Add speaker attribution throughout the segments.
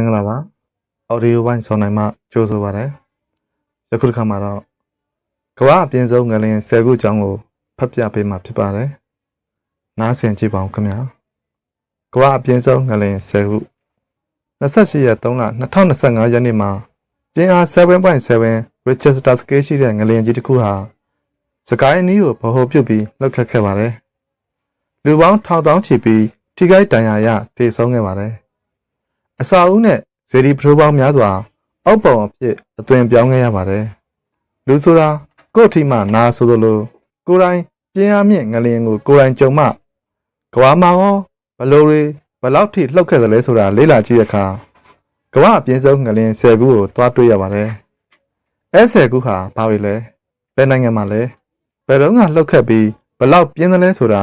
Speaker 1: င်္ဂလာပါအော်ဒီယိုပိုင်းစောနိုင်မှကြိုးဆိုပါရစေယခုတစ်ခါမှာတော့ကမ္ဘာအပြင်းဆုံးငလင်10ခုအကြောင်းကိုဖတ်ပြပေးမှာဖြစ်ပါတယ်နားဆင်ကြည့်ပါဦးခင်ဗျာကမ္ဘာအပြင်းဆုံးငလင်10ခု28ရက်3လ2025ရက်နေ့မှာပြင်းအား7.7 Richester scale ရှိတဲ့ငလင်ကြီးတစ်ခုဟာစကိုင်းအနီးကိုဗဟိုပြုတ်ပြီးလှုပ်ခတ်ခဲ့ပါတယ်လူပေါင်းထောင်တောင်းချီပြီးထိခိုက်ဒဏ်ရာရသေဆုံးခဲ့ပါတယ် အစာအုပ်နဲ့ဇေဒီပထိုးပေါင်းများစွာအောက်ပုံအဖြစ်အသွင်ပြောင်းခဲ့ရပါတယ်လူဆိုတာကိုယ့်အထိမှနာဆိုသလိုကိုယ်တိုင်ပြင်းအားမြင့်ငလျင်ကိုကိုယ်တိုင်ကြုံမှကဘာမှာရောဘလိုတွေဘလောက်ထိလှုပ်ခဲ့သလဲဆိုတာလေ့လာကြည့်တဲ့အခါကဘာအပြင်းဆုံးငလျင်10ခုကိုတွားတွေ့ရပါတယ်အဲ10ခုဟာဘာတွေလဲဘယ်နိုင်ငံမှာလဲဘယ်တော့ကလှုပ်ခတ်ပြီးဘလောက်ပြင်းသလဲဆိုတာ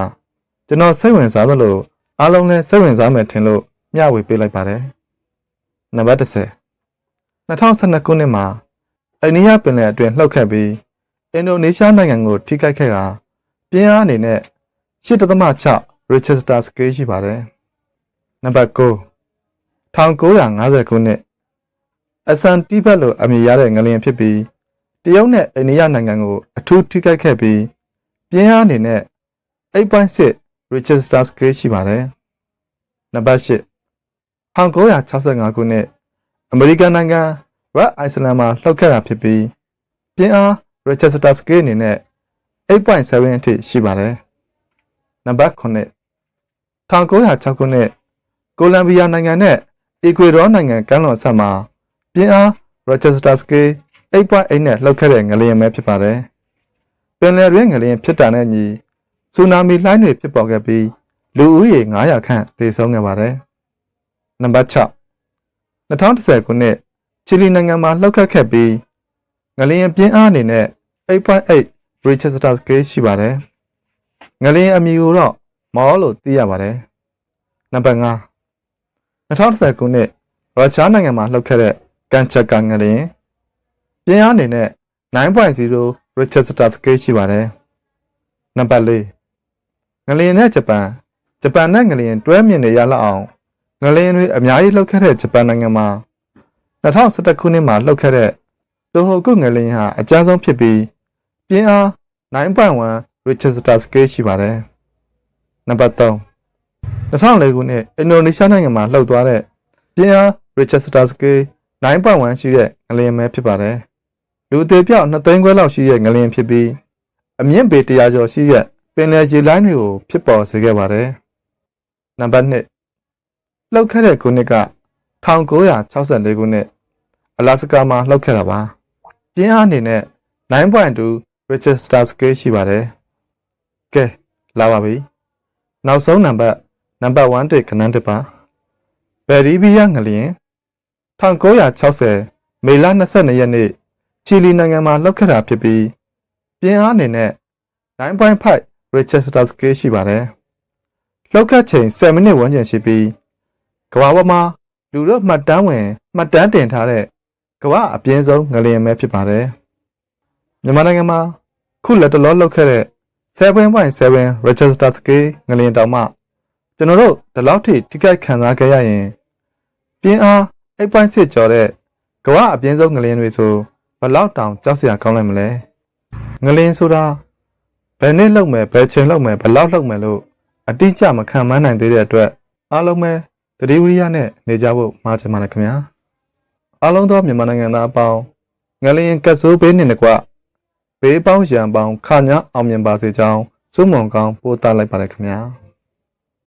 Speaker 1: ကျွန်တော်စိတ်ဝင်စားသလိုအားလုံးလည်းစိတ်ဝင်စားမယ်ထင်လို့မျှဝေပေးလိုက်ပါတယ် နံပါတ်30 2012ခုနှစ်မှာအိန္ဒိယပင်လယ်အတွင်းလှုပ်ခတ်ပြီးအင်ဒိုနီးရှားနိုင်ငံကိုထိခိုက်ခဲ့တာပြင်းအားအနေနဲ့8.6 Richter scale ရှိပါတယ်နံပါတ်9 1950ခုနှစ်အစန်တိဘက်လိုအမည်ရတဲ့ငလျင်ဖြစ်ပြီးတရုတ်နဲ့အိန္ဒိယနိုင်ငံကိုအထူးထိခိုက်ခဲ့ပြီးပြင်းအားအနေနဲ့8.6 Richter scale ရှိပါတယ်နံပါတ်8 1965ခုနှစ်အမေရိကန်နိုင်ငံရက်အိုက်စလန်မှာလှုပ်ခတ်တာဖြစ်ပြီးပြင်းအား Rochester scale အနေနဲ့8.7အထိရှိပါတယ်နံပါတ်9 1906ခုနှစ်ကိုလံဘီယာနိုင်ငံနဲ့အီကွေဒေါနိုင်ငံကမ်းလွန်ဆက်မှာပြင်းအား Rochester scale 8.8နဲ့လှုပ်ခတ်တဲ့ငလျင်ပဲဖြစ်ပါတယ်ပင်လယ်တွင်းငလျင်ဖြစ်တာနဲ့ညီဆူနာမီလှိုင်းတွေဖြစ်ပေါ်ခဲ့ပြီးလူဦးရေ900ခန့်သေဆုံးခဲ့ပါတယ် နံပါတ်6 2010ခုနှစ်ချီလီနိုင်ငံမှာလှုပ်ခတ်ခဲ့ပြီးငလျင်ပြင်းအားအနေနဲ့8.8 Richter scale ရှိပါတယ်။ငလျင်အမည်ကိုတော့မော်လို့သိရပါတယ်။နံပါတ်5 2010ခုနှစ်ရုရှားနိုင်ငံမှာလှုပ်ခဲ့တဲ့ကန်ချက်ကာငလျင်ပြင်းအားအနေနဲ့9.0 Richter scale ရှိပါတယ်။နံပါတ်4ငလျင်နဲ့ဂျပန်ဂျပန်နဲ့ငလျင်တွဲမြင်နေရလောက်အောင် ငလျင်တွေအများကြီးလှုပ်ခဲ့တဲ့ဂျပန်နိုင်ငံမှာ2011ခုနှစ်မှာလှုပ်ခဲ့တဲ့တိုဟိုကုငလျင်ဟာအကြမ်းဆုံးဖြစ်ပြီးပြင်းအား9.1 Richter scale ရှိပါတယ်။နံပါတ်3 2004ခုနှစ်အင်ဒိုနီးရှားနိုင်ငံမှာလှုပ်သွားတဲ့ပြင်းအား Richter scale 9.1ရှိတဲ့ငလျင်ပဲဖြစ်ပါတယ်။လူအသေးပြောက်2သိန်းခွဲလောက်ရှိတဲ့ငလျင်ဖြစ်ပြီးအမြင့်ပေ100ကျော်ရှိတဲ့ပင်လယ်ရေလိုင်းတွေကိုဖြစ်ပေါ်စေခဲ့ပါတယ်။နံပါတ်2 လှုပ်ခဲ့တဲ့ခုနှစ်က1964ခုနှစ်အလာစကာမှာလှုပ်ခဲ့တာပါပြင်းအားအနေနဲ့9.2 Richter scale ရှိပါတယ်ကဲလာပါပြီနောက်ဆုံးနံပါတ်နံပါတ်1တိခဏန်းတစ်ပါဘယ်ရီဘီယာငလျင်1960မေလ22ရက်နေ့ချီလီနိုင်ငံမှာလှုပ်ခဲ့တာဖြစ်ပြီးပြင်းအားအနေနဲ့9.5 Richter scale ရှိပါတယ်လှုပ်ခတ်ချိန်7မိနစ်ဝန်းကျင်ရှိပြီး ကမ္ဘာပေါ်မှာလူတို့မှတ်တမ်းဝင်မှတ်တမ်းတင်ထားတဲ့ကမ္ဘာအပြင်းဆုံးငလျင်ပဲဖြစ်ပါတယ်မြန်မာနိုင်ငံမှာခုလက်တလောလောက်ခဲ့တဲ့7.7 Richter scale ငလျင်တောင်မှကျွန်တော်တို့ဒီလောက်ထိထိခိုက်ခံစားခဲ့ရရင်ပြင်းအား8.6ကျော်တဲ့ကမ္ဘာအပြင်းဆုံးငလျင်တွေဆိုဘလောက်တောင်ကြောက်စရာကောင်းလိုက်မလဲငလျင်ဆိုတာဘယ်နှစ်လောက်မယ်ဘယ်ချိန်လောက်မယ်ဘလောက်လောက်မယ်လို့အတိအကျမခံမနိုင်သေးတဲ့အတွက်အားလုံးပဲ တတိဝရိယနဲ့နေကြဖို့မှာချင်ပါတယ်ခင်ဗျာအားလုံးသောမြန်မာနိုင်ငံသားအပေါင်းငလျင်ကတ်ဆိုးဘေးနှင့်တကွဘေးပေါင်းရန်ပေါင်းခါညာအောင်မြင်ပါစေကြောင်းစုမုံကောင်းပို့သလိုက်ပါတယ်ခင်ဗျာ